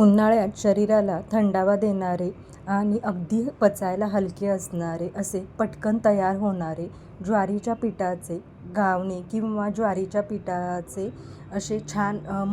उन्हाळ्यात शरीराला थंडावा देणारे आणि अगदी पचायला हलके असणारे असे पटकन तयार होणारे ज्वारीच्या पिठाचे घावणे किंवा ज्वारीच्या पिठाचे असे छान अ,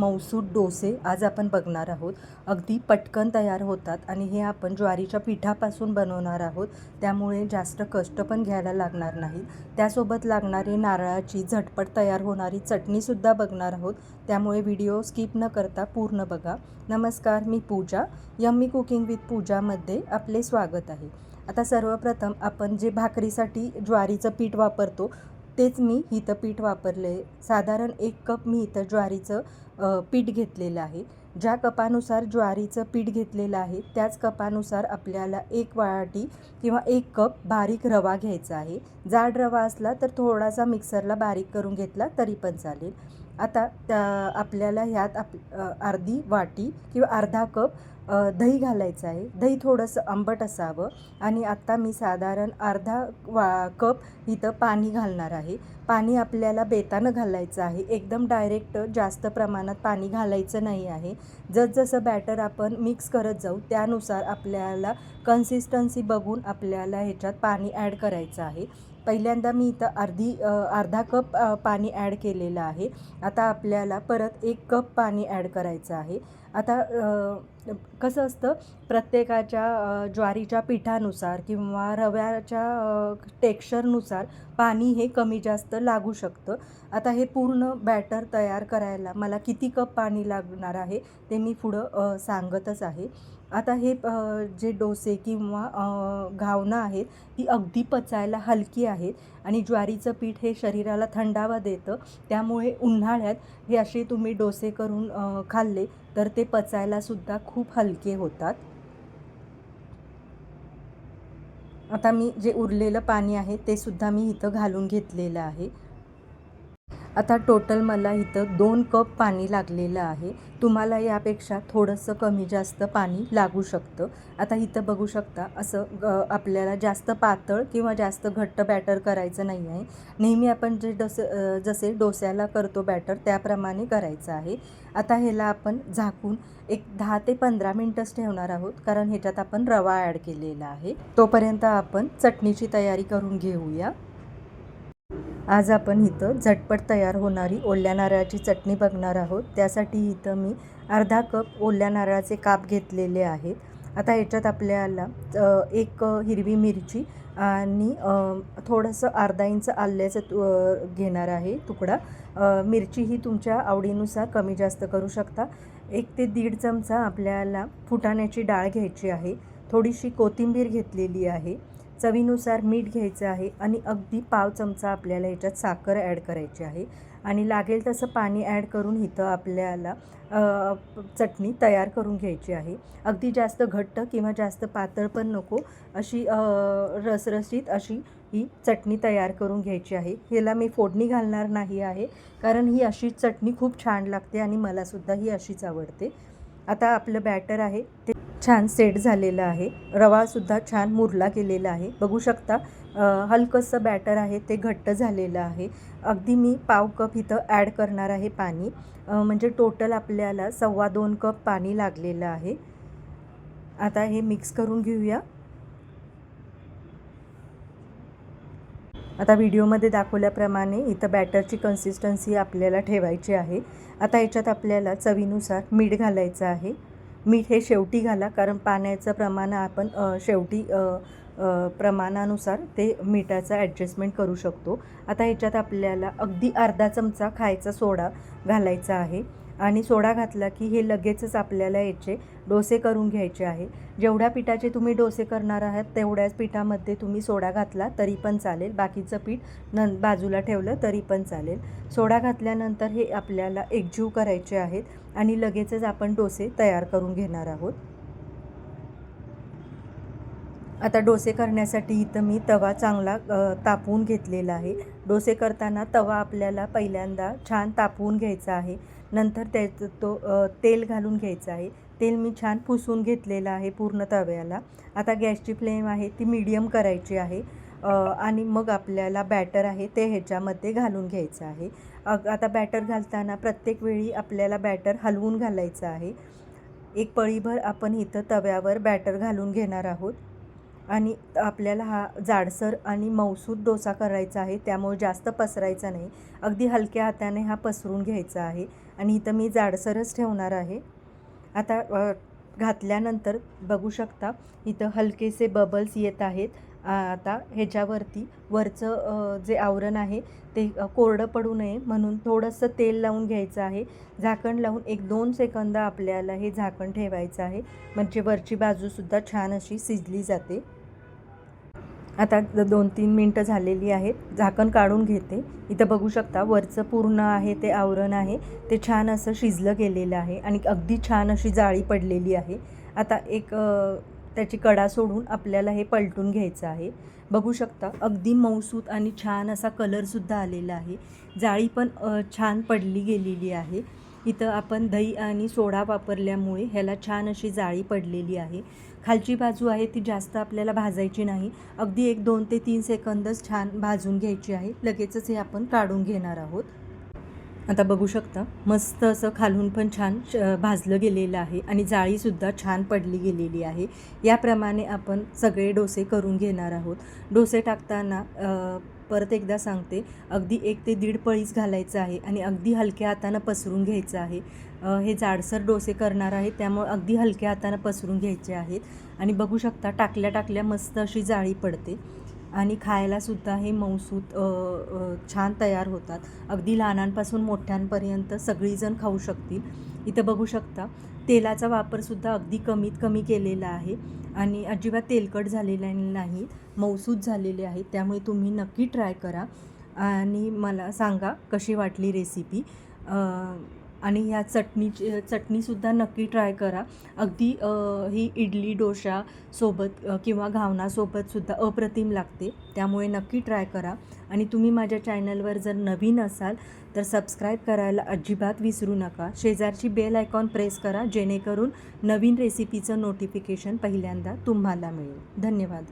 डोसे आज आपण बघणार आहोत. अगदी पटकन तयार होतात आणि हे आपण ज्वारीच्या पिठापासून बनवणार आहोत. त्यामुळे जास्त कष्ट पण घ्यायला लागणार नाही त्यासोबत लागणारी नारळाची झटपट तयार होणारी चटणीसुद्धा बघणार आहोत. त्यामुळे व्हिडिओ स्किप न करता पूर्ण बघा. नमस्कार मी पूजा. यम्मी कुकिंग विथ पूजामध्ये आपले स्वागत आहे. आता सर्वप्रथम आपण जे भाकरीसाठी ज्वारीचं पीठ वापरतो तेच मी इथं पीठ वापरले साधारण एक कप मी इथं ज्वारीचं पीठ घेतलेलं आहे. ज्या कपानुसार ज्वारीचं पीठ घेतलेलं आहे त्याच कपानुसार आपल्याला एक वाटी किंवा एक कप बारीक रवा घ्यायचा आहे. जाड रवा असला तर थोडासा मिक्सरला बारीक करून घेतला तरी पण चालेल. आता त्या आपल्याला ह्यात आप अर्धी वाटी किंवा अर्धा कप दही घालायचं आहे. दही थोडंसं आंबट असावं आणि आत्ता मी साधारण अर्धा वा कप इथं पाणी घालणार आहे. पाणी आपल्याला बेतानं घालायचं आहे. एकदम डायरेक्ट जास्त प्रमाणात पाणी घालायचं नाही आहे. जसजसं बॅटर आपण मिक्स करत जाऊ त्यानुसार आपल्याला कन्सिस्टन्सी बघून आपल्याला ह्याच्यात पाणी ॲड करायचं आहे. पहिल्यांदा मी इथं अर्धी अर्धा कप पाणी ॲड केलेलं आहे. आता आपल्याला परत एक कप पाणी ॲड करायचं आहे. आता कसं असतं प्रत्येकाच्या ज्वारीच्या पिठानुसार किंवा रव्याच्या टेक्स्चरनुसार पाणी हे कमी जास्त लागू शकतं. आता हे पूर्ण बॅटर तयार करायला मला किती कप पाणी लागणार आहे ते मी पुढं सांगतच आहे. आता हे जे डोसे किंवा घावणं आहेत ती अगदी पचायला हलकी आहेत आणि ज्वारीचं पीठ हे शरीराला थंडावा देतं. त्यामुळे उन्हाळ्यात हे असे तुम्ही डोसे करून खाल्ले तर ते पचायलासुद्धा खूप हलके होतात. आता मी जे उरलेलं पाणी आहे ते सुद्धा मी इथं घालून घेतलेलं आहे. आता टोटल मला इथं दोन कप पाणी लागलेलं आहे. तुम्हाला यापेक्षा थोडंसं कमी जास्त पाणी लागू शकतं. आता इथं बघू शकता असं ग आपल्याला जास्त पातळ किंवा जास्त घट्ट बॅटर करायचं नाही आहे. नेहमी आपण जे डोसे जसे डोस्याला करतो बॅटर त्याप्रमाणे करायचं आहे. आता ह्याला आपण झाकून एक दहा ते पंधरा मिनटंच ठेवणार आहोत कारण ह्याच्यात आपण रवा ॲड केलेला आहे. तोपर्यंत आपण चटणीची तयारी करून घेऊया. आज आपण इथं झटपट तयार होणारी ओल्या नारळाची चटणी बघणार आहोत. त्यासाठी इथं मी अर्धा कप ओल्या नारळाचे काप घेतलेले आहेत. आता याच्यात आपल्याला एक हिरवी मिरची आणि थोडंसं अर्धा इंच आल्याचं तु घेणार आहे तुकडा. मिरची ही तुमच्या आवडीनुसार कमी जास्त करू शकता. एक ते दीड चमचा आपल्याला फुटाण्याची डाळ घ्यायची आहे. थोडीशी कोथिंबीर घेतलेली आहे. चवीनुसार मीठ घ्यायचं आहे आणि अगदी पाव चमचा आपल्याला याच्यात साखर ॲड करायची आहे. आणि लागेल तसं पाणी ॲड करून इथं आपल्याला चटणी तयार करून घ्यायची आहे. अगदी जास्त घट्ट किंवा जास्त पातळ पण नको अशी रसरसीत रसरशीत अशी ही चटणी तयार करून घ्यायची आहे. ह्याला मी फोडणी घालणार नाही आहे कारण ही अशी चटणी खूप छान लागते आणि मलासुद्धा ही अशीच आवडते. आता आपलं बॅटर आहे ते छान सेट झालेलं आहे. रवासुद्धा छान मुरला गेलेला आहे. बघू शकता हलकंसं बॅटर आहे ते घट्ट झालेलं आहे. अगदी मी पाव कप इथं ॲड करणार आहे पाणी. म्हणजे टोटल आपल्याला सव्वा दोन कप पाणी लागलेलं आहे. आता हे मिक्स करून घेऊया. आता व्हिडिओमध्ये दाखवल्याप्रमाणे इथं बॅटरची कन्सिस्टन्सी आपल्याला ठेवायची आहे. आता याच्यात आपल्याला चवीनुसार मीठ घालायचं आहे. मीठ हे शेवटी घाला कारण पाण्याचं प्रमाण आपण शेवटी प्रमाणानुसार ते मिठाचं ॲडजस्टमेंट करू शकतो. आता ह्याच्यात आपल्याला अगदी अर्धा चमचा खायचा सोडा घालायचा आहे. आणि सोडा घातला की हे लगेचच आपल्याला याचे डोसे करून घ्यायचे आहे. जेवढ्या पिठाचे तुम्ही डोसे करणार आहात तेवढ्याच पिठामध्ये तुम्ही सोडा घातला तरी पण चालेल. बाकीचं पीठ न बाजूला ठेवलं तरी पण चालेल. सोडा घातल्यानंतर हे आपल्याला एकजीव करायचे आहेत आणि लगेचच आपण डोसे तयार करून घेणार आहोत. आता डोसे करण्यासाठी इथं मी तवा चांगला तापवून घेतलेला आहे. डोसे करताना तवा आपल्याला पहिल्यांदा छान तापवून घ्यायचा आहे. नंतर त्याचं तो तेल घालून घ्यायचं आहे. तेल मी छान पुसून घेतलेलं आहे पूर्ण तव्याला. आता गॅसची फ्लेम आहे ती मीडियम करायची आहे. आणि मग आपल्याला बॅटर आहे ते ह्याच्यामध्ये घालून घ्यायचं आहे. अग आता बॅटर घालताना प्रत्येक वेळी आपल्याला बॅटर हलवून घालायचं आहे. एक पळीभर आपण इथं तव्यावर बॅटर घालून घेणार आहोत. आणि आपल्याला हा जाडसर आणि मऊसूद डोसा करायचा आहे त्यामुळे जास्त पसरायचा नाही. अगदी हलक्या हाताने हा पसरून घ्यायचा आहे आणि इथं मी जाडसरच ठेवणार आहे. आता घातल्यानंतर बघू शकता इथं हलकेसे बबल्स येत आहेत. आता ह्याच्यावरती वरचं जे आवरण आहे ते कोरडं पडू नये म्हणून थोडंसं तेल लावून घ्यायचं आहे. झाकण लावून एक दोन सेकंद आपल्याला हे झाकण ठेवायचं आहे. म्हणजे वरची बाजूसुद्धा छान अशी शिजली जाते. आता द- दोन तीन मिनटं झालेली आहेत. झाकण काढून घेते. इथं बघू शकता वरचं पूर्ण आहे ते आवरण आहे. ते छान असं शिजलं गेलेलं आहे आणि अगदी छान अशी जाळी पडलेली आहे. आता एक त्याची कडा सोडून आपल्याला हे पलटून घ्यायचं आहे. बघू शकता अगदी मऊसूत आणि छान असा कलरसुद्धा आलेला आहे. जाळी पण छान पडली गेलेली आहे. इथं आपण दही आणि सोडा वापरल्यामुळे ह्याला छान अशी जाळी पडलेली आहे. खालची बाजू आहे ती जास्त आपल्याला भाजायची नाही. अगदी एक दोन ते तीन सेकंदच छान भाजून घ्यायची आहे. लगेचच हे आपण काढून घेणार आहोत. आता बघू शकता मस्त असं खालून पण छान श- भाजलं गेलेलं आहे आणि जाळीसुद्धा छान पडली गेलेली आहे. याप्रमाणे आपण सगळे डोसे करून घेणार आहोत. डोसे टाकताना परत एकदा सांगते. अगदी एक ते दीड पळीच घालायचं आहे आणि अगदी हलक्या हातानं पसरून घ्यायचं आहे. हे जाडसर डोसे करणार आहे त्यामुळे अगदी हलक्या हातानं पसरून घ्यायचे आहेत. आणि बघू शकता टाकल्या टाकल्या मस्त अशी जाळी पडते. आणि खायलासुद्धा हे मौसूत छान तयार होतात. अगदी लहानांपासून मोठ्यांपर्यंत सगळीजण खाऊ शकतील. इथं बघू शकता. तेलाचा वापरसुद्धा अगदी कमीत कमी केलेला आहे. आणि अजिबात तेलकट झालेला नाही. मौसूद झालेले आहेत. त्यामुळे तुम्ही नक्की ट्राय करा. आणि मला सांगा कशी वाटली रेसिपी आणि ह्या चटणीची चटणीसुद्धा नक्की ट्राय करा. अगदी ही इडली डोशा सोबत किंवा घावणासोबतसुद्धा अप्रतिम लागते. त्यामुळे नक्की ट्राय करा. आणि तुम्ही माझ्या चॅनलवर जर नवीन असाल तर सबस्क्राईब करायला अजिबात विसरू नका. शेजारची बेल आयकॉन प्रेस करा जेणेकरून नवीन रेसिपीचं नोटिफिकेशन पहिल्यांदा तुम्हाला मिळेल. धन्यवाद.